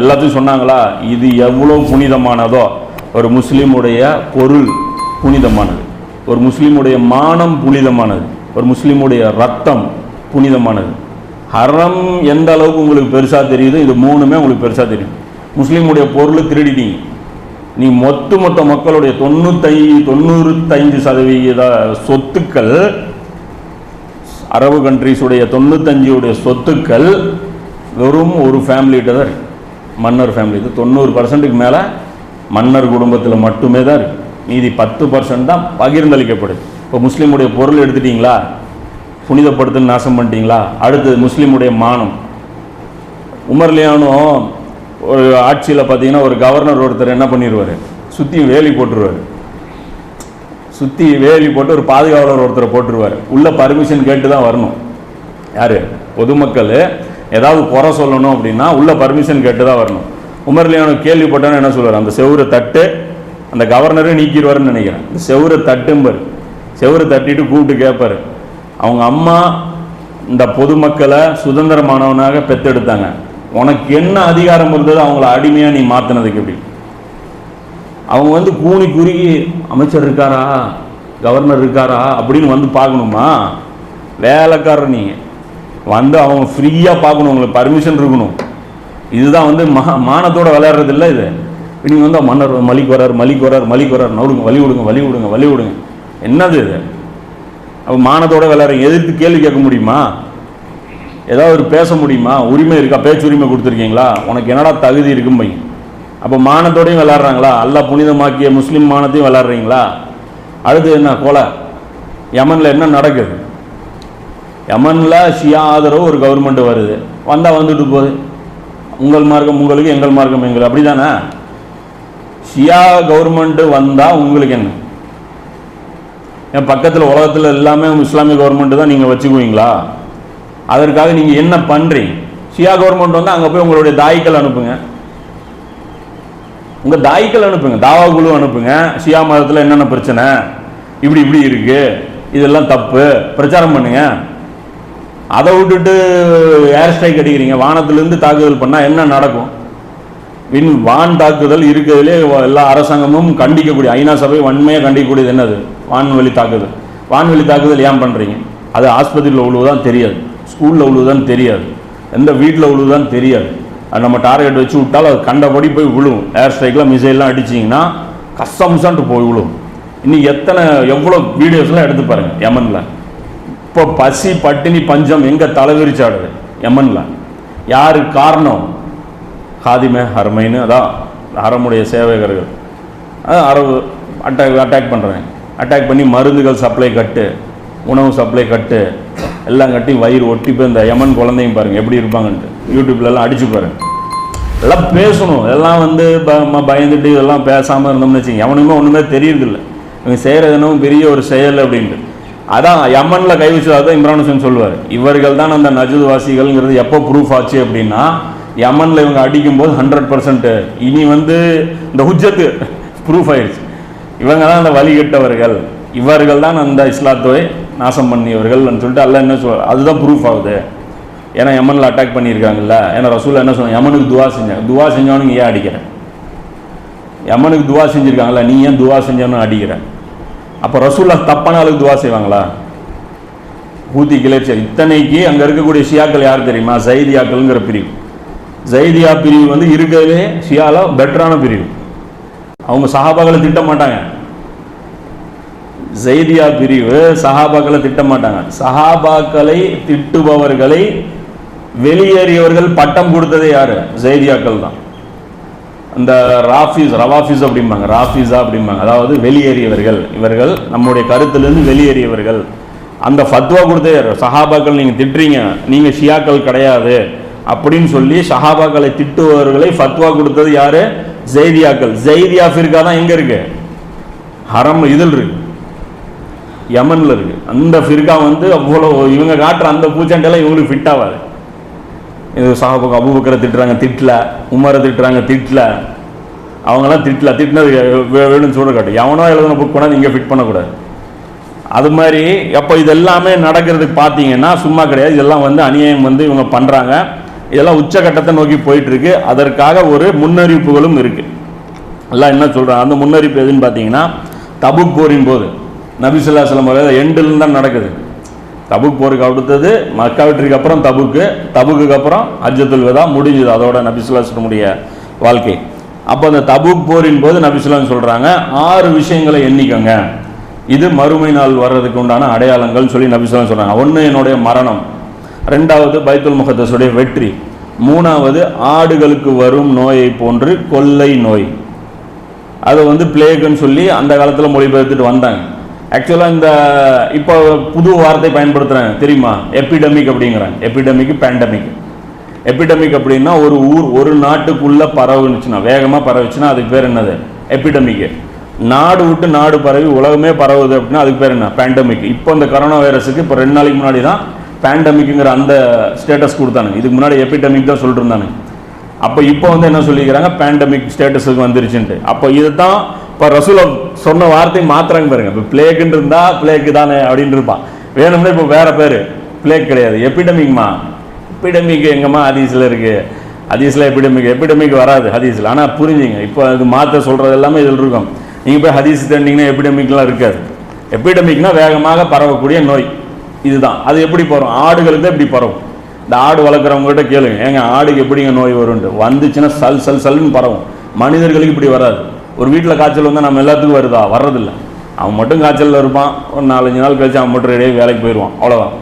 எல்லாத்தையும் சொன்னாங்களா? இது எவ்வளோ புனிதமானதோ ஒரு முஸ்லீமுடைய பொருள் புனிதமானது. ஒரு முஸ்லீமுடைய மானம் புனிதமானது. ஒரு முஸ்லீமுடைய ரத்தம் புனிதமானது. ஹரம் எந்த அளவுக்கு உங்களுக்கு பெருசாக தெரியுதோ இது மூணுமே உங்களுக்கு பெருசாக தெரியும். முஸ்லீமுடைய பொருள் திருடினீங்க நீ மொத்த மொத்த மக்களுடைய தொண்ணூத்தை தொண்ணூறுத்தைந்து சதவிகித சொத்துக்கள் அரபு கண்ட்ரிஸுடைய தொண்ணூத்தஞ்சுடைய சொத்துக்கள் வெறும் ஒரு ஃபேமிலிகிட்ட தான் இருக்கு. மன்னர் ஃபேமிலி இது. தொண்ணூறு பர்சன்ட்டுக்கு மேலே மன்னர் குடும்பத்தில் மட்டுமே தான் இருக்குது மீதி பத்து பர்சன்ட் தான் பகிர்ந்தளிக்கப்படுது. இப்போ முஸ்லீமுடைய பொருள் எடுத்துட்டீங்களா? புனிதப்படுத்துன்னு நாசம் பண்ணிட்டீங்களா? அடுத்தது முஸ்லீமுடைய மானம். உமர்லியானும் ஒரு ஆட்சியில் பார்த்தீங்கன்னா ஒரு கவர்னர் ஒருத்தர் என்ன பண்ணிடுவார் சுற்றி வேலி போட்டுருவார். சுற்றி வேலி போட்டு ஒரு பாதுகாவலர் ஒருத்தரை போட்டுருவார். உள்ள பர்மிஷன் கேட்டு தான் வரணும். யார்? பொதுமக்கள் ஏதாவது குறை சொல்லணும் அப்படின்னா உள்ளே பர்மிஷன் கேட்டு தான் வரணும். உமர்லியானோ கேள்விப்பட்டோன்னு என்ன சொல்லுவார்? அந்த செவுரை தட்டு அந்த கவர்னரே நீக்கிடுவாருன்னு நினைக்கிறேன். இந்த செவுரை தட்டும்பர். செவுரை தட்டிட்டு கூப்பிட்டு கேட்பாரு. அவங்க அம்மா இந்த பொதுமக்களை சுதந்திரமானவனாக பெத்தெடுத்தாங்க. உனக்கு என்ன அதிகாரம் இருந்தது அவங்கள அடிமையாக நீ மாற்றினதுக்கு எப்படி? அவங்க வந்து கூணி குறுகி அமைச்சர் இருக்காரா? கவர்னர் இருக்காரா? அப்படின்னு வந்து பார்க்கணுமா? வேலைக்காரர் நீங்கள் வந்து அவங்க ஃப்ரீயாக பார்க்கணும் உங்களுக்கு பர்மிஷன் இருக்கணும். இதுதான் வந்து மா மானத்தோட விளையாடுறது இல்லை இது. நீங்கள் வந்து மன்னர் மலிக்கு வரார் மலிக்கு வரார் மலிக்கு வரார் நவுடுங்க வழி விடுங்க வழி விடுங்க வழி விடுங்க. என்னது இது? அப்போ மானத்தோட விளையாடுறீங்க எதிர்த்து கேள்வி கேட்க முடியுமா? ஏதாவது ஒரு பேச முடியுமா? உரிமை இருக்கா? பேச்சு உரிமை கொடுத்துருக்கீங்களா? உனக்கு என்னடா தகுதி இருக்கும் பையன் அப்போ மானத்தோடையும் விளாட்றாங்களா அல்லாஹ் புனிதமாக்கிய முஸ்லீம் மானத்தையும் விளாட்றீங்களா அடுத்து என்ன கொலை? யமனில் என்ன நடக்குது? யமனில் ஷியா ஆதரவு ஒரு கவர்மெண்ட் வருது. வந்தால் வந்துட்டு போகுது. உங்கள் மார்க்கம் உங்களுக்கு எங்கள் மார்க்கம் எங்கள். அப்படி தானே ஷியா கவர்மெண்ட்டு வந்தால் உங்களுக்கு என்ன? என் பக்கத்தில் உலகத்தில் எல்லாமே இஸ்லாமிய கவர்மெண்ட்டு தான் நீங்கள் வச்சுக்குவீங்களா? அதற்காக நீங்கள் என்ன பண்ணுறீங்க ஷியா கவர்மெண்ட் வந்து அங்கே போய் உங்களுடைய தாய்க்கள் அனுப்புங்க. உங்கள் தாய்க்கள் அனுப்புங்க. தாவா குழு அனுப்புங்க. ஷியா மதத்தில் என்னென்ன பிரச்சனை? இப்படி இப்படி இருக்குது இதெல்லாம் தப்பு. பிரச்சாரம் பண்ணுங்கள் அதை விட்டுட்டு ஏர் ஸ்ட்ரைக் அடிக்கிறீங்க. வானத்திலிருந்து தாக்குதல் பண்ணால் என்ன நடக்கும்? வின் வான் தாக்குதல் இருக்கிறதுலே எல்லா அரசாங்கமும் கண்டிக்கக்கூடிய ஐநா சபை வன்மையாக கண்டிக்கக்கூடியது என்னது? வான்வெளி தாக்குதல். வான்வெளி தாக்குதல் ஏன் பண்ணுறீங்க அது ஆஸ்பத்திரியில் உழுவுதான் தெரியாது. ஸ்கூலில் உழுவுதான் தெரியாது. எந்த வீட்டில் உழுவுதான் தெரியாது. அது நம்ம டார்கெட் வச்சு விட்டாலும் அது கண்டபடி போய் விழுவும் ஏர் ஸ்ட்ரைக்கில் மிசைல்லாம் அடிச்சிங்கன்னா கஷ்டம்சான்ட்டு போய் விழுவும் இன்னைக்கு எத்தனை எவ்வளோ வீடியோஸ்லாம் எடுத்து பாருங்கள் யமனில் இப்போ பசி பட்டினி பஞ்சம் எங்கே தலைவிரிச்சாடுது? யமனில் யாரு காரணம்? ஹாதிமே ஹர்மைன்னு அதான் ஹரமுடைய சேவகர்கள். அதான் அரபு அட்டாக் அட்டாக் பண்ணுறேன் அட்டாக் பண்ணி மருந்துகள் சப்ளை கட்டு உணவு சப்ளை கட்டு எல்லாம் கட்டி வயிறு ஒட்டி போய் இந்த யமன் குழந்தைங்க பாருங்கள் எப்படி இருப்பாங்கன்ட்டு. யூடியூப்லலாம் அடிச்சு பாருங்கள் எல்லாம் பேசணும். எல்லாம் வந்து பயந்துட்டு இதெல்லாம் பேசாமல் இருந்தோம்னு வச்சுங்க எவனுமே ஒன்றுமே தெரியறதில்ல. இவங்க செய்கிறது என்னவும் பெரிய ஒரு செயல் அப்படின்ட்டு. அதான் யமனில் கை வச்சதாக தான் இம்ரான் ஹுசேன் சொல்லுவார். இவர்கள் தான் அந்த நஜது வாசிகள்ங்கிறது எப்போ ப்ரூஃப் ஆச்சு அப்படின்னா யமனில் இவங்க அடிக்கும்போது ஹண்ட்ரட் பர்சன்ட் இனி வந்து இந்த ஹுஜத்து ப்ரூஃப் ஆயிடுச்சு இவங்க தான் அந்த வழிகட்டவர்கள் இவர்கள் தான் அந்த இஸ்லாத்தை நாசம் பண்ணியவர்கள்னு சொல்லிட்டு அல்ல என்ன சொல் அதுதான் ப்ரூஃப் ஆகுது. ஏன்னா யமனில் அட்டாக் பண்ணியிருக்காங்கல்ல. ஏன்னா ரசூலா என்ன சொன்னாங்க? யமனுக்கு துவா செஞ்சாங்க துவா செஞ்சவனுங்க ஏன் அடிக்கிறேன் யமனுக்கு துவா செஞ்சுருக்காங்களா நீ ஏன் துவா செஞ்சவனு அடிக்கிறேன் அப்போ ரசூல்லா தப்பான அளவுக்கு துவா செய்வாங்களா? ஹூதி கிளர்ச்சி. இத்தனைக்கு அங்கே இருக்கக்கூடிய ஷியாக்கள் யார் தெரியுமா? ஜைதியாக்கள்ங்கிற பிரிவு. ஜைதியா பிரிவு வந்து இருக்கிறதே ஷியால பெட்டரான பிரிவு. அவங்க சஹாபாக்களை திட்ட மாட்டாங்க. ஜெய்தியா பிரிவு சஹாபாக்களை திட்ட மாட்டாங்க. சஹாபாக்களை திட்டுபவர்களை வெளியேறியவர்கள் பட்டம் கொடுத்ததே யாரு? ஜெய்தியாக்கள் தான் இந்த ராஃபீஸ் ரவாஃபீஸ் அப்படிம்பாங்க. ராஃபீஸா அப்படிம்பாங்க. அதாவது வெளியேறியவர்கள். இவர்கள் நம்முடைய கருத்துலேருந்து வெளியேறியவர்கள். அந்த ஃபத்வா கொடுத்த சஹாபாக்கள் நீங்கள் திட்டுறீங்க. நீங்கள் ஷியாக்கள் கிடையாது. அப்படின்னு சொல்லி ஷஹாபாக்களை திட்டுபவர்களை ஃபத்வா கொடுத்தது யார்? ஜெய்தியாக்கள். ஜெய்தியா ஃபிர்கா தான் எங்கே இருக்கு? ஹரம் இதில் இருக்கு. யமனில் இருக்கு. அந்த ஃபிர்கா வந்து அவ்வளோ இவங்க காட்டுற அந்த பூச்சாண்டெல்லாம் இவங்களுக்கு ஃபிட் ஆகாது. இது சஹாபுக்கு அபுபக்கரை திட்டுறாங்க திட்டல. உமரை திட்டுறாங்க திட்டல. அவங்களாம் திட்டல. திட்டினது வே- வேணும்னு சொல்ல காட்டு. எவனோ எழுதின புக் கூட நீங்கள் ஃபிட் பண்ணக்கூடாது. அது மாதிரி அப்போ இது எல்லாமே நடக்கிறதுக்கு பார்த்தீங்கன்னா சும்மா கிடையாது. இதெல்லாம் வந்து அநியாயம் வந்து இவங்க பண்ணுறாங்க இதெல்லாம் உச்சகட்டத்தை நோக்கி போயிட்டுருக்கு. அதற்காக ஒரு முன்னறிவிப்புகளும் இருக்குது எல்லாம் என்ன சொல்கிறாங்க அந்த முன்னறிவிப்பு எதுன்னு பார்த்தீங்கன்னா தபுக் போரின் போது. நபிசுல்லா சொல்லம் எண்டில் தான் நடக்குது. தபுக் போருக்கு அடுத்தது மக்கா வெற்றிக்கு அப்புறம் தபுக்கு தபுக்கு அப்புறம் அஜத்துல் விதா முடிஞ்சது. அதோட நபிசுல்லாசனுடைய வாழ்க்கை. அப்போ அந்த தபுக் போரின் போது நபிசுல்லாம் சொல்கிறாங்க ஆறு விஷயங்களை எண்ணிக்கோங்க. இது மறுமை நாள் வர்றதுக்கு உண்டான அடையாளங்கள்னு சொல்லி நபிசுல்லாம் சொல்கிறாங்க ஒன்று என்னுடைய மரணம் ரெண்டாவது பைத்துல் முகத்தஸுடைய வெற்றி மூணாவது ஆடுகளுக்கு வரும் நோயை போன்று கொள்ளை நோய். அதை வந்து பிளேகுன்னு சொல்லி அந்த காலத்தில் மொழிபெயர்த்துட்டு வந்தாங்க. ஆக்சுவலாக இந்த இப்போ புது வார்த்தை பயன்படுத்துகிறாங்க தெரியுமா? எபிடமிக் அப்படிங்கிறாங்க எபிடமிக் பேண்டமிக் எபிடமிக் அப்படின்னா ஒரு ஊர் ஒரு நாட்டுக்குள்ளே பரவுனுச்சுன்னா வேகமாக பரவுச்சுன்னா அதுக்கு பேர் என்னது? எபிடமிக்கு நாடு விட்டு நாடு பரவி உலகமே பரவுது அப்படின்னா அதுக்கு பேர் என்ன? பேண்டமிக் இப்போ இந்த கொரோனா வைரஸுக்கு இப்போ ரெண்டு நாளைக்கு முன்னாடி தான் பேண்டமிக்குங்கிற அந்த ஸ்டேட்டஸ் கொடுத்தானுங்க. இதுக்கு முன்னாடி எபிடமிக் தான் சொல்லிட்டு இருந்தானுங்க. அப்போ இப்போ வந்து என்ன சொல்லிக்கிறாங்க? பேண்டமிக் ஸ்டேட்டஸுக்கு வந்துருச்சுன்ட்டு. அப்போ இதுதான் இப்போ ரசூலம் சொன்ன வார்த்தை மாத்துறாங்க பாருங்க. இப்போ பிளேக்குன்னு இருந்தா பிளேக்கு தானே அப்படின்னு இருப்பான் வேணும்னா இப்போ வேற பேர். பிளேக் கிடையாது. எபிடமிக்மா எப்பிடமிக் எங்கம்மா? ஹதீஸில் இருக்கு. ஹதீஸில் எப்பிடமிக் எபிடமிக் வராது ஹதீஸில். ஆனால் புரிஞ்சுங்க. இப்போ அது மாற்ற சொல்கிறது எல்லாமே இதில் இருக்கும். நீங்கள் போய் ஹதீஸ் தேடினீங்கன்னா எப்பிடமிக்லாம் இருக்காது. எப்பிடமிக்னா வேகமாக பரவக்கூடிய நோய். இதுதான். அது எப்படி பரவும்? ஆடுகளுக்கு தான் இப்படி பரவும்? இந்த ஆடு வளர்க்குறவங்ககிட்ட கேளுங்க. ஏங்க ஆடுக்கு எப்படிங்க நோய் வரும்ன்ட்டு. வந்துச்சுன்னா சல் சல் சல்னு பரவும். மனிதர்களுக்கு இப்படி வராது. ஒரு வீட்டில் காய்ச்சல் வந்தால் நம்ம எல்லாத்துக்கும் வருதா? வர்றதில்ல. அவன் மட்டும் காய்ச்சலில் இருப்பான். ஒரு நாலஞ்சு நாள் கழிச்சு அவன் மட்டும் ரெடியாக வேலைக்கு போயிடுவான் அவ்வளோதான்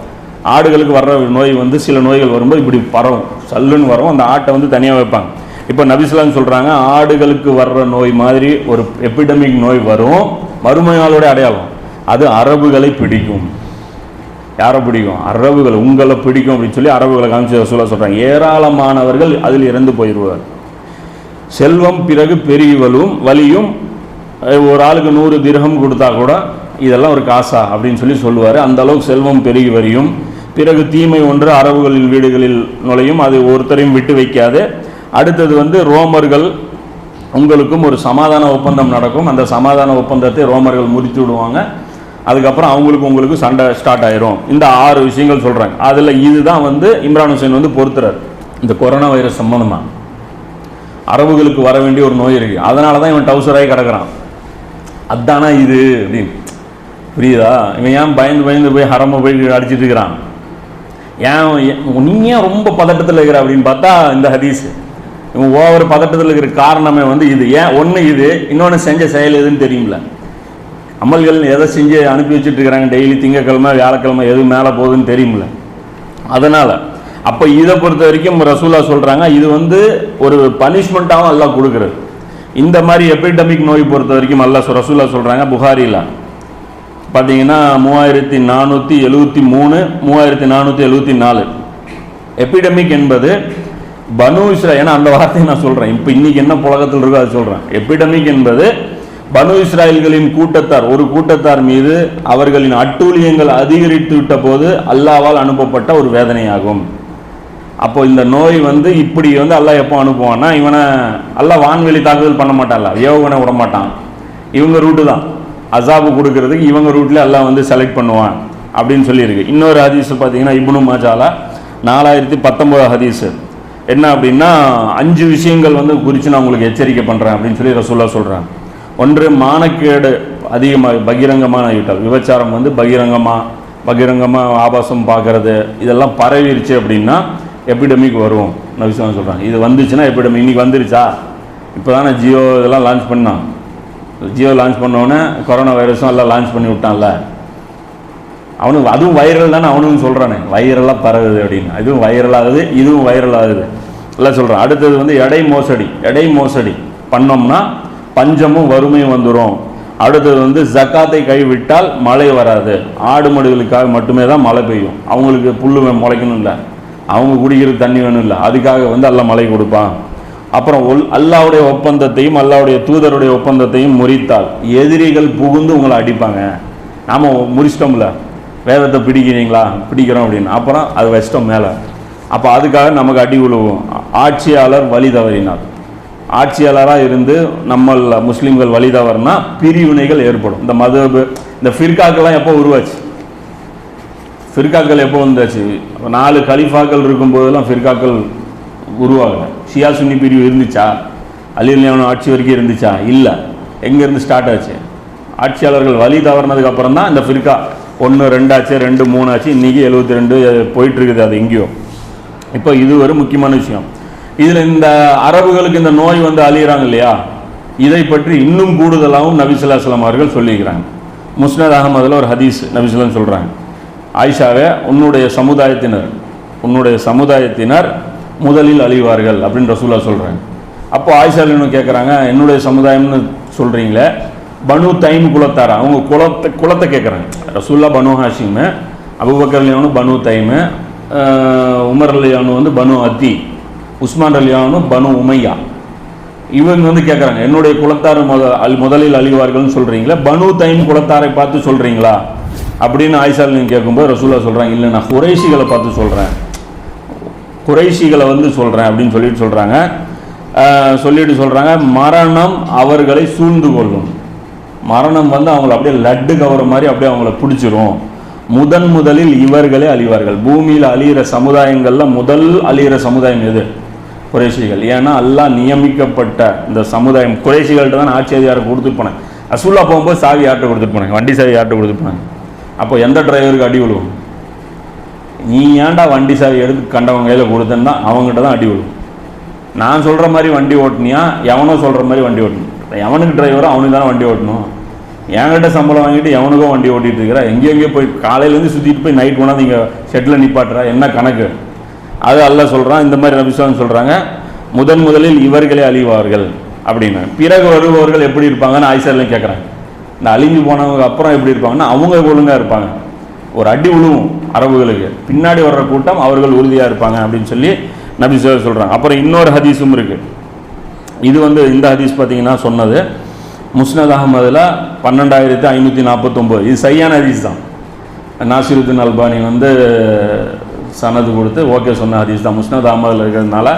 ஆடுகளுக்கு வர்ற நோய் வந்து சில நோய்கள் வரும்போது இப்படி பரவும். சல்லுன்னு வரும். அந்த ஆட்டை வந்து தனியாக வைப்பாங்க. இப்போ நபிஸ்லாம் சொல்கிறாங்க ஆடுகளுக்கு வர்ற நோய் மாதிரி ஒரு எபிடமிக் நோய் வரும். மறுமையாளோட அடையாளம் அது அரபுகளை பிடிக்கும். யாரை பிடிக்கும்? அரபுகள் உங்களை பிடிக்கும் அப்படின்னு சொல்லி அரபுகளை காமிச்சு சொல்ல சொல்கிறாங்க ஏராளமானவர்கள் அதில் இறந்து போயிடுவார் செல்வம் பிறகு பெருகி வலியும் ஒரு ஆளுக்கு நூறு திரகம் கொடுத்தா கூட இதெல்லாம் ஒரு காசா அப்படின்னு சொல்லி சொல்லுவார். அந்த அளவுக்கு செல்வம் பெருகி வரியும். பிறகு தீமை ஒன்று அரபுகளின் வீடுகளில் நுழையும். அது ஒருத்தரையும் விட்டு வைக்காது. அடுத்தது வந்து ரோமர்கள் உங்களுக்கும் ஒரு சமாதான ஒப்பந்தம் நடக்கும். அந்த சமாதான ஒப்பந்தத்தை ரோமர்கள் முறித்து விடுவாங்க. அதுக்கப்புறம் அவங்களுக்கு உங்களுக்கு சண்டை ஸ்டார்ட் ஆயிரும். இந்த ஆறு விஷயங்கள் சொல்கிறாங்க அதில் இதுதான் வந்து இம்ரான் ஹுசைன் வந்து பொறுத்துறார். இந்த கொரோனா வைரஸ் சம்மந்தமாக அரபுகளுக்கு வர வேண்டிய ஒரு நோய் இருக்குது அதனால தான் இவன் டவுசராகி கிடக்கிறான். அதானா இது? அப்படின்னு. புரியுதா? இவன் ஏன் பயந்து பயந்து போய் ஹரம போய் அடிச்சிட்டு இருக்கிறான்? ஏன் ஏன் நீ ஏன் ரொம்ப பதட்டத்தில் இருக்கிற அப்படின்னு பார்த்தா இந்த ஹதீஸ். இவன் ஓவர் பதட்டத்தில் இருக்கிற காரணமே வந்து இது. ஏன்? ஒன்று இது இன்னொன்று செஞ்ச செயல் எதுன்னு தெரியும்ல. அமல்கள் எதை செஞ்சு அனுப்பி வச்சுட்டு இருக்கிறாங்க? டெய்லி திங்கக்கிழமை வியாழக்கிழமை எது மேலே போகுதுன்னு தெரியும்ல. அதனால் அப்போ இதை பொறுத்த வரைக்கும் ரசூலா சொல்கிறாங்க இது வந்து ஒரு பனிஷ்மெண்ட்டாகவும் எல்லாம் கொடுக்குறது. இந்த மாதிரி எபிடமிக் நோய் பொறுத்த வரைக்கும் அல்லா ரசூலா சொல்கிறாங்க புகாரியில் பார்த்தீங்கன்னா மூவாயிரத்தி நானூற்றி எழுபத்தி மூணு மூவாயிரத்தி நானூற்றி எழுபத்தி நாலு. எபிடமிக் என்பது பனு இஸ்ரா ஏன்னா அந்த வார்த்தையை நான் சொல்கிறேன் இப்போ இன்னைக்கு என்ன புழக்கத்தில் இருக்கோ அதை சொல்கிறேன் எபிடமிக் என்பது பனு இஸ்ராயல்களின் கூட்டத்தார். ஒரு கூட்டத்தார் மீது அவர்களின் அட்டூழியங்கள் அதிகரித்து விட்ட போது அல்லாவால் அனுப்பப்பட்ட ஒரு வேதனையாகும். அப்போ இந்த நோய் வந்து இப்படி வந்து எல்லாம் எப்போ அனுப்புவான்னா இவனை எல்லாம் வான்வெளி தாக்குதல் பண்ண மாட்டான்ல ஏவுகணை விட மாட்டான். இவங்க ரூட்டு தான். அசாபு கொடுக்கறதுக்கு இவங்க ரூட்ல எல்லாம் வந்து செலக்ட் பண்ணுவான் அப்படின்னு சொல்லியிருக்கு. இன்னொரு ஹதீஸ் பார்த்தீங்கன்னா இப்னு மாஜாலா நாலாயிரத்தி பத்தொம்போது ஹதீஸ். என்ன அப்படின்னா அஞ்சு விஷயங்கள் வந்து குறித்து நான் உங்களுக்கு எச்சரிக்கை பண்ணுறேன் அப்படின்னு சொல்லி ரசூல்லா சொல்கிறேன் ஒன்று மானக்கேடு அதிகமாக பகிரங்கமான ஆகிட்டால் விபச்சாரம் வந்து பகிரங்கமாக பகிரங்கமாக ஆபாசம் பார்க்கறது இதெல்லாம் பரவிருச்சு அப்படின்னா எபிடமிக் வரும். நான் விஷயம் இது வந்துச்சுன்னா எபிடமிக் இன்றைக்கி வந்துருச்சா? இப்போ தானே ஜியோ இதெல்லாம் லான்ச் பண்ணான். ஜியோ லான்ச் பண்ணோன்னே கொரோனா வைரஸும் எல்லாம் லான்ச் பண்ணி விட்டான்ல. அவனுக்கு அதுவும் வைரல் தானே அவனும் சொல்கிறானே வைரலாக பரவுது அப்படின்னு. இதுவும் வைரல் ஆகுது இதுவும் வைரல் ஆகுது. எல்லாம் சொல்கிறான் அடுத்தது வந்து எடை மோசடி. எடை மோசடி பண்ணோம்னா பஞ்சமும் வறுமையும் வந்துடும் அடுத்தது வந்து ஜக்காத்தை கைவிட்டால் மழை வராது. ஆடு மாடுகளுக்காக மட்டுமே தான் மழை பெய்யும். அவங்களுக்கு புல்லு முளைக்கணும் இல்லை அவங்க குடிக்கிற தண்ணி வேணும் இல்லை அதுக்காக வந்து எல்லாம் மழை கொடுப்பான். அப்புறம் ஒல் அல்லாவுடைய ஒப்பந்தத்தையும் அல்லாவுடைய தூதருடைய ஒப்பந்தத்தையும் முறித்தால் எதிரிகள் புகுந்து உங்களை அடிப்பாங்க. நாம் முறிச்சிட்டோம்ல வேதத்தை பிடிக்கிறீங்களா? பிடிக்கிறோம் அப்படின்னு. அப்புறம் அது வச்சிட்டோம் மேலே. அப்போ அதுக்காக நமக்கு அடி உழுவும். ஆட்சியாளர் வழி தவறினார். ஆட்சியாளராக இருந்து நம்மள முஸ்லீம்கள் வழி தவறுனா பிரிவினைகள் ஏற்படும். இந்த மதபு இந்த ஃபிர்காக்கெல்லாம் எப்போ உருவாச்சு? ஃபிர்காக்கள் எப்போ வந்தாச்சு? நாலு கலிஃபாக்கள் இருக்கும்போதெல்லாம் ஃபிர்காக்கள் உருவாகல. ஷியா சுன்னி பிரிவு இருந்துச்சா? அலிலியானோ ஆட்சி வரைக்கும் இருந்துச்சா? இல்லை. எங்கேருந்து ஸ்டார்ட் ஆச்சு? ஆட்சியாளர்கள் வழி தவறினதுக்கப்புறம் தான் இந்த ஃபிர்கா ஒன்று ரெண்டாச்சு ரெண்டு மூணு ஆச்சு இன்றைக்கி எழுபத்தி ரெண்டு போயிட்டுருக்குது அது எங்கேயோ. இப்போ இது ஒரு முக்கியமான விஷயம். இதில் இந்த அரபுகளுக்கு இந்த நோய் வந்து அழியிறாங்க இல்லையா? இதை பற்றி இன்னும் கூடுதலாகவும் நபிசுல்லாஸ்லாம் அவர்கள் சொல்லியிருக்கிறாங்க. முஸ்னத் அகமதில் ஒரு ஹதீஸ் நபிசுல்லாம் சொல்கிறாங்க ஆயிஷாக உன்னுடைய சமுதாயத்தினர் உன்னுடைய சமுதாயத்தினர் முதலில் அழிவார்கள் அப்படின்னு ரசூலா சொல்கிறாங்க அப்போ ஆயிஷா இன்னும் கேட்குறாங்க என்னுடைய சமுதாயம்னு சொல்கிறீங்களே பனு தைம் குலத்தாரா? அவங்க குலத்தை குலத்தை கேட்குறாங்க ரசூல்லா பனு ஹாஷிமு அபுபக்கர் அலியானு பனு தைமு உமர் அலியானு வந்து பனு அத்தி உஸ்மான் அலியானு பனு உமையா. இவங்க வந்து கேட்குறாங்க என்னுடைய குலத்தார் முத அல் முதலில் அழிவார்கள்னு சொல்கிறீங்களே பனு தைம் குலத்தாரை பார்த்து சொல்கிறீங்களா அப்படின்னு ஆயிஷால் நீங்கள் கேட்கும்போது ரசூல்லா சொல்கிறாங்க இல்லை நான் குறைஷிகளை பார்த்து சொல்கிறேன் குறைஷிகளை வந்து சொல்கிறேன் அப்படின்னு சொல்லிட்டு சொல்கிறாங்க சொல்லிட்டு சொல்கிறாங்க மரணம் அவர்களை சூழ்ந்து கொள்ளும். மரணம் வந்து அவங்கள அப்படியே லட்டு கவர மாதிரி அப்படியே அவங்கள பிடிச்சிரும். முதன் முதலில் இவர்களே அழிவார்கள். பூமியில் அழிகிற சமுதாயங்களில் முதல் அழிகிற சமுதாயம் எது? குறைஷிகள். ஏன்னா எல்லாம் நியமிக்கப்பட்ட இந்த சமுதாயம். குறைஷிகள்கிட்ட தான் ஆட்சி அதிகாரம் கொடுத்துட்டு போனேன். அசுல்லா போகும்போது சாவி யார்கிட்ட கொடுத்துட்டு போனாங்க வண்டி சாவி யார்கிட்ட கொடுத்துட்டு போனாங்க அப்போ எந்த டிரைவருக்கு அடி விழுவும்? நீ ஏன்டா வண்டி சாவி எடுத்து கண்டவங்க கையில் கொடுத்தேன்னா அவங்ககிட்ட தான் அடி விழுவும் நான் சொல்கிற மாதிரி வண்டி ஓட்டினியா? எவனோ சொல்கிற மாதிரி வண்டி ஓட்டணும். எவனுக்கு டிரைவரோ அவனுக்கு தானே வண்டி ஓட்டணும்? என்கிட்ட சம்பளம் வாங்கிட்டு எவனுக்கோ வண்டி ஓட்டிகிட்டு இருக்கிற? எங்கேயோ எங்கேயோ போய் காலையிலேருந்து சுற்றிட்டு போய் நைட் போனால் நீங்கள் செட்டில் நிப்பாட்டுற? என்ன கணக்கு? அது அல்ல சொல்கிறான் இந்த மாதிரி நபிசுவாங்க சொல்கிறாங்க முதன் முதலில் இவர்களே அழிவார்கள் அப்படின்னு. பிறகு வருபவர்கள் எப்படி இருப்பாங்கன்னு ஆயிஷாரில் கேட்குறாங்க இந்த அழிஞ்சு போனவங்க அப்புறம் எப்படி இருப்பாங்கன்னா அவங்க ஒழுங்காக இருப்பாங்க. ஒரு அடி விழுவும் அரபுகளுக்கு. பின்னாடி வர்ற கூட்டம் அவர்கள் உறுதியாக இருப்பாங்க அப்படின்னு சொல்லி நபி சார் சொல்கிறாங்க அப்புறம் இன்னொரு ஹதீஸும் இருக்குது இது வந்து இந்த ஹதீஸ் பார்த்தீங்கன்னா சொன்னது முஸ்னத் அகமதில் பன்னெண்டாயிரத்தி ஐநூற்றி நாற்பத்தொம்போது. இது சரியான ஹதீஸ் தான். நாசிருத்தின் அல்பானி வந்து சனது கொடுத்து ஓகே சொன்ன ஹதீஸ் தான். முஸ்னத் அகமதில் இருக்கிறதுனால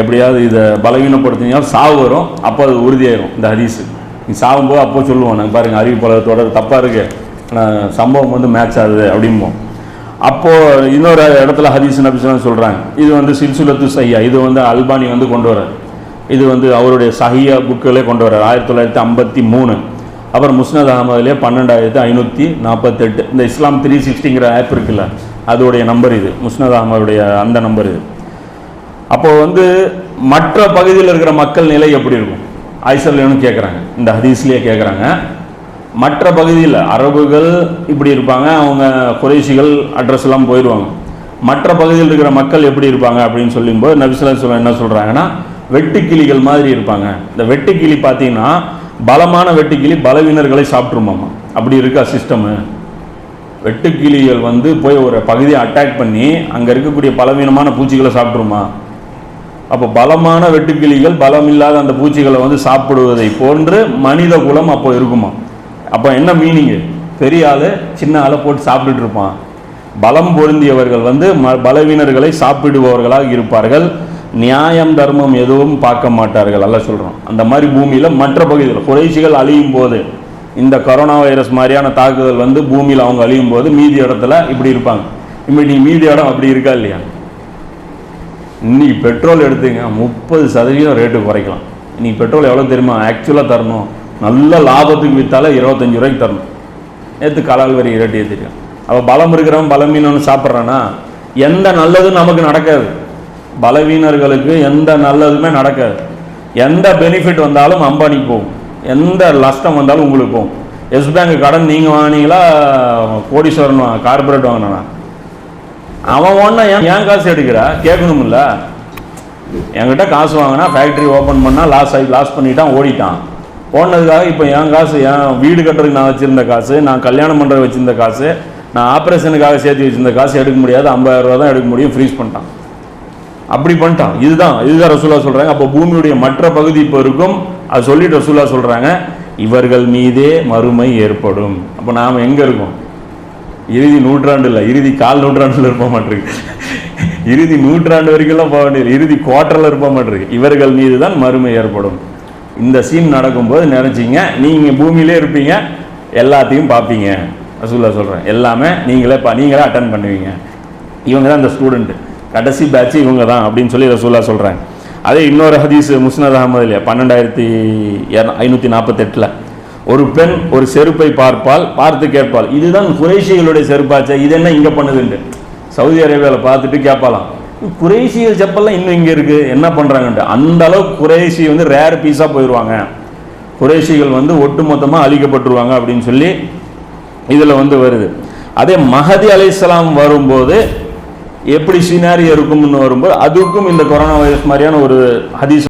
எப்படியாவது இதை பலவீனப்படுத்தினாலும் சாவு வரும் அப்போ அது உறுதியாயிரும் இந்த ஹதீஸுக்கு நீ சாகும்போது அப்போ சொல்லுவோம் நாங்கள் பாருங்கள் அறிவிப்பாளர் தப்பாக இருக்கு. ஆனால் சம்பவம் வந்து மேட்ச் ஆகுது அப்படிம்போம். அப்போது இன்னொரு இடத்துல ஹதீஸ் நபிஸ்லாம் சொல்கிறாங்க இது வந்து சில்சுலத்து சையா இது வந்து அல்பானி வந்து கொண்டு வரார் இது வந்து அவருடைய சஹியா புக்கிலே கொண்டு வர்றார். ஆயிரத்தி தொள்ளாயிரத்தி ஐம்பத்தி மூணு. அப்புறம் முஸ்னத் அகமதுலேயே பன்னெண்டாயிரத்தி ஐநூற்றி நாற்பத்தெட்டு இந்த இஸ்லாம் த்ரீ சிக்ஸ்டிங்கிற ஆப் இருக்குல்ல அதோடைய நம்பர் இது. முஸ்னத் அகமதுடைய அந்த நம்பர் இது. அப்போது வந்து மற்ற பகுதியில் இருக்கிற மக்கள் நிலை எப்படி இருக்கும்? ஐசர்லேன்னு கேட்குறாங்க இந்த ஹதீஸ்லேயே கேட்குறாங்க மற்ற பகுதியில் அரபுகள் இப்படி இருப்பாங்க அவங்க குறைசிகள் அட்ரஸ் எல்லாம் போயிடுவாங்க. மற்ற பகுதியில் இருக்கிற மக்கள் எப்படி இருப்பாங்க அப்படின்னு சொல்லும்போது நபிசுல்லா சொல்ல என்ன சொல்கிறாங்கன்னா வெட்டுக்கிளிகள் மாதிரி இருப்பாங்க. இந்த வெட்டுக்கிளி பார்த்தீங்கன்னா பலமான வெட்டுக்கிளி பலவீனர்களை சாப்பிட்ருமாமா அப்படி இருக்கா சிஸ்டமு வெட்டுக்கிளிகள் வந்து போய் ஒரு பகுதியை அட்டாக் பண்ணி அங்கே இருக்கக்கூடிய பலவீனமான பூச்சிகளை சாப்பிட்ருமா அப்போ பலமான வெட்டுக்கிளிகள் பலம் இல்லாத அந்த பூச்சிகளை வந்து சாப்பிடுவதை போன்று மனித குலம் அப்போ இருக்குமா? அப்போ என்ன மீனிங்கு பெரிய ஆள் சின்ன ஆளை போட்டு சாப்பிட்டுட்டு இருப்பான். பலம் பொருந்தியவர்கள் வந்து ம பலவீனர்களை சாப்பிடுபவர்களாக இருப்பார்கள். நியாயம் தர்மம் எதுவும் பார்க்க மாட்டார்கள் அல்ல சொல்கிறோம் அந்த மாதிரி பூமியில் மற்ற பகுதிகள் குறைசிகள் அழியும் போது இந்த கொரோனா வைரஸ் மாதிரியான தாக்குதல் வந்து பூமியில் அவங்க அழியும் போது மீதி இடத்துல இப்படி இருப்பாங்க. இப்படி மீதி இடம் அப்படி இருக்கா இல்லையா? இன்றைக்கி பெட்ரோல் எடுத்துங்க முப்பது சதவீதம் ரேட்டு குறைக்கலாம். இன்றைக்கி பெட்ரோல் எவ்வளோ தெரியுமா? ஆக்சுவலாக தரணும். நல்ல லாபத்துக்கு விற்றாலே இருபத்தஞ்சி ரூபாய்க்கு தரணும். நேற்று கலால் வரி ரேட்டு ஏற்றிருக்கேன் அப்போ பலம் இருக்கிறவன் பலமீனன்னு சாப்பிட்றான்னா எந்த நல்லதும் நமக்கு நடக்காது. பலவீனர்களுக்கு எந்த நல்லதுமே நடக்காது. எந்த பெனிஃபிட் வந்தாலும் அம்பானிக்கு போகும். எந்த நஷ்டம் வந்தாலும் உங்களுக்கு போகும். எஸ் பேங்க் கடன் நீங்கள் வாங்கினீங்களா? கோடீஸ்வரன் கார்பரேட் வாங்கினா அவன் ஒன்றும் ஏன் ஏன் காசு எடுக்கிறா? கேட்கணும்ல என்கிட்ட காசு வாங்கினா ஃபேக்ட்ரி ஓப்பன் பண்ணால் லாஸ் ஆகி லாஸ் பண்ணிட்டான் ஓடிட்டான். ஓடினதுக்காக இப்போ என் காசு என் வீடு கட்டுறதுக்கு நான் வச்சுருந்த காசு நான் கல்யாணம் பண்ணுறது வச்சுருந்த காசு நான் ஆப்ரேஷனுக்காக சேர்த்து வச்சிருந்த காசு எடுக்க முடியாது ஐம்பதாயிரம் ரூபா தான் எடுக்க முடியும் ஃப்ரீஸ் பண்ணிட்டான். அப்படி பண்ணிட்டான். இதுதான் இதுதான் ரசூலா சொல்கிறாங்க அப்போ பூமியுடைய மற்ற பகுதி இப்போ இருக்கும். அது சொல்லிட்டு ரசூலா சொல்கிறாங்க இவர்கள் மீதே மறுமை ஏற்படும். அப்போ நாம் எங்கே இருக்கோம்? இறுதி நூற்றாண்டு இல்லை இறுதி கால் நூற்றாண்டில் இருப்ப மாட்டிருக்கு இறுதி நூற்றாண்டு வரைக்கும்லாம் போக வேண்டியது இறுதி குவார்ட்டரில் இருப்ப மாட்டிருக்கு இவர்கள் மீது தான் மறுமை ஏற்படும். இந்த சீன் நடக்கும்போது நினச்சிங்க நீங்கள் பூமியிலே இருப்பீங்க எல்லாத்தையும் பார்ப்பீங்க. ரசூல்லா சொல்கிறேன் எல்லாமே நீங்களே பா நீங்களே அட்டன் பண்ணுவீங்க. இவங்க தான் இந்த ஸ்டூடெண்ட்டு கடைசி பேட்ச் இவங்க தான் அப்படின்னு சொல்லி ரசூல்லா சொல்கிறாங்க அதே இன்னொரு ஹதீஸ் முஸ்னத் அகமதுல பன்னெண்டாயிரத்தி ஐநூற்றி நாற்பத்தெட்டில் ஒரு பெண் ஒரு செருப்பை பார்ப்பால் பார்த்து கேட்பாள். இதுதான் குறைஷிகளுடைய செருப்பாச்சே இது என்ன இங்கே பண்ணுதுன்ட்டு. சவுதி அரேபியாவில் பார்த்துட்டு கேட்பாலாம் குறைஷிகள் செப்பல்லாம் இன்னும் இங்கே இருக்குது என்ன பண்ணுறாங்கன்ட்டு அந்த அளவுக்கு குறைசி வந்து ரேர் பீஸாக போயிடுவாங்க குறைஷிகள் வந்து ஒட்டுமொத்தமாக அழிக்கப்பட்டுருவாங்க அப்படின்னு சொல்லி இதில் வந்து வருது. அதே மஹதி அலைசலாம் வரும்போது எப்படி சினாரி இருக்கும்னு வரும்போது அதுக்கும் இந்த கொரோனா வைரஸ் மாதிரியான ஒரு ஹதீஸ்